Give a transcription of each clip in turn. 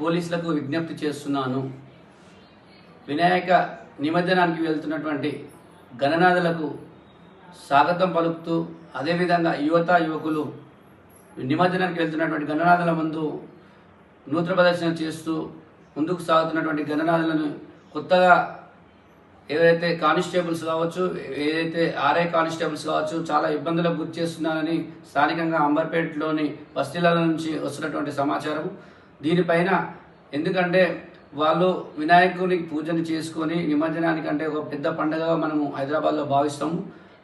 పోలీసులకు విజ్ఞప్తి చేస్తున్నాను. వినాయక నిమజ్జనానికి వెళ్తున్నటువంటి గణనాథులకు స్వాగతం పలుకుతూ అదేవిధంగా యువత యువకులు నిమజ్జనానికి వెళ్తున్నటువంటి గణనాథుల ముందు నూతన ప్రదర్శన చేస్తూ ముందుకు సాగుతున్నటువంటి గణనాథులను కొత్తగా ఏదైతే కానిస్టేబుల్స్ కావచ్చు ఏదైతే ఆర్ఐ కానిస్టేబుల్స్ కావచ్చు చాలా ఇబ్బందులకు గురి చేస్తున్నారని స్థానికంగా అంబర్పేటలోని బస్తీల నుంచి వస్తున్నటువంటి సమాచారం దీనిపైన ఎందుకంటే వాళ్ళు వినాయకుని పూజను చేసుకొని నిమజ్జనానికి అంటే ఒక పెద్ద పండుగగా మనము హైదరాబాద్లో భావిస్తాము.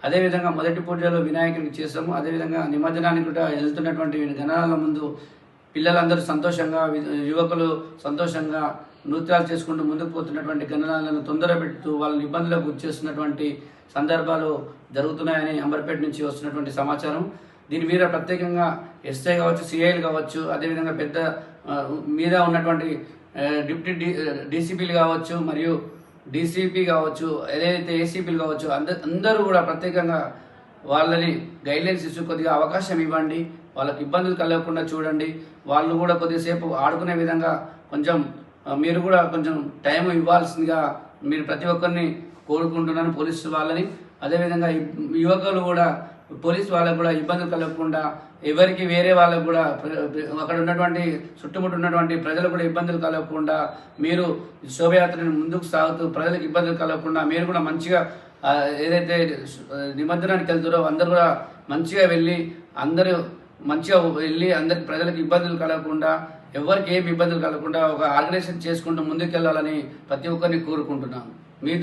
అదేవిధంగా మొదటి పూజలో వినాయకునికి చేస్తాము. అదేవిధంగా నిమజ్జనానికి కూడా వెళ్తున్నటువంటి గణనాల ముందు పిల్లలందరూ సంతోషంగా యువకులు సంతోషంగా నృత్యాలు చేసుకుంటూ ముందుకు పోతున్నటువంటి గణనాలను తొందర పెడుతూ వాళ్ళని ఇబ్బందులకు గురి చేస్తున్నటువంటి సందర్భాలు జరుగుతున్నాయని అంబర్పేట నుంచి వస్తున్నటువంటి సమాచారం. దీని మీద ప్రత్యేకంగా ఎస్ఐ కావచ్చు సిఐలు కావచ్చు అదేవిధంగా పెద్ద మీద ఉన్నటువంటి డిప్యూటీ డి డీసీపీలు కావచ్చు మరియు డీసీపీ కావచ్చు ఏదైతే ఏసీపీలు కావచ్చు అంద అందరూ కూడా ప్రత్యేకంగా వాళ్ళని గైడ్లైన్స్ ఇస్తూ కొద్దిగా అవకాశం ఇవ్వండి. వాళ్ళకి ఇబ్బందులు కలగకుండా చూడండి. వాళ్ళు కూడా కొద్దిసేపు ఆడుకునే విధంగా కొంచెం మీరు కూడా కొంచెం టైం ఇవ్వాల్సిందిగా మీరు ప్రతి ఒక్కరిని కోరుకుంటున్నాను పోలీసు వాళ్ళని. అదేవిధంగా యువకులు కూడా పోలీసు వాళ్ళకు కూడా ఇబ్బందులు కలగకుండా ఎవరికి వేరే వాళ్ళకు కూడా అక్కడ ఉన్నటువంటి చుట్టుముట్టు ఉన్నటువంటి ప్రజలు కూడా ఇబ్బందులు కలగకుండా మీరు శోభయాత్రను ముందుకు సాగుతూ ప్రజలకు ఇబ్బందులు కలగకుండా మీరు కూడా మంచిగా ఏదైతే నిమజ్జనానికి వెళ్తారో అందరూ కూడా మంచిగా వెళ్ళి అందరూ మంచిగా వెళ్ళి అందరికి ప్రజలకు ఇబ్బందులు కలగకుండా ఎవరికి ఏమి ఇబ్బందులు కలగకుండా ఒక ఆర్గనైజేషన్ చేసుకుంటూ ముందుకెళ్ళాలని ప్రతి ఒక్కరిని కోరుకుంటున్నాను.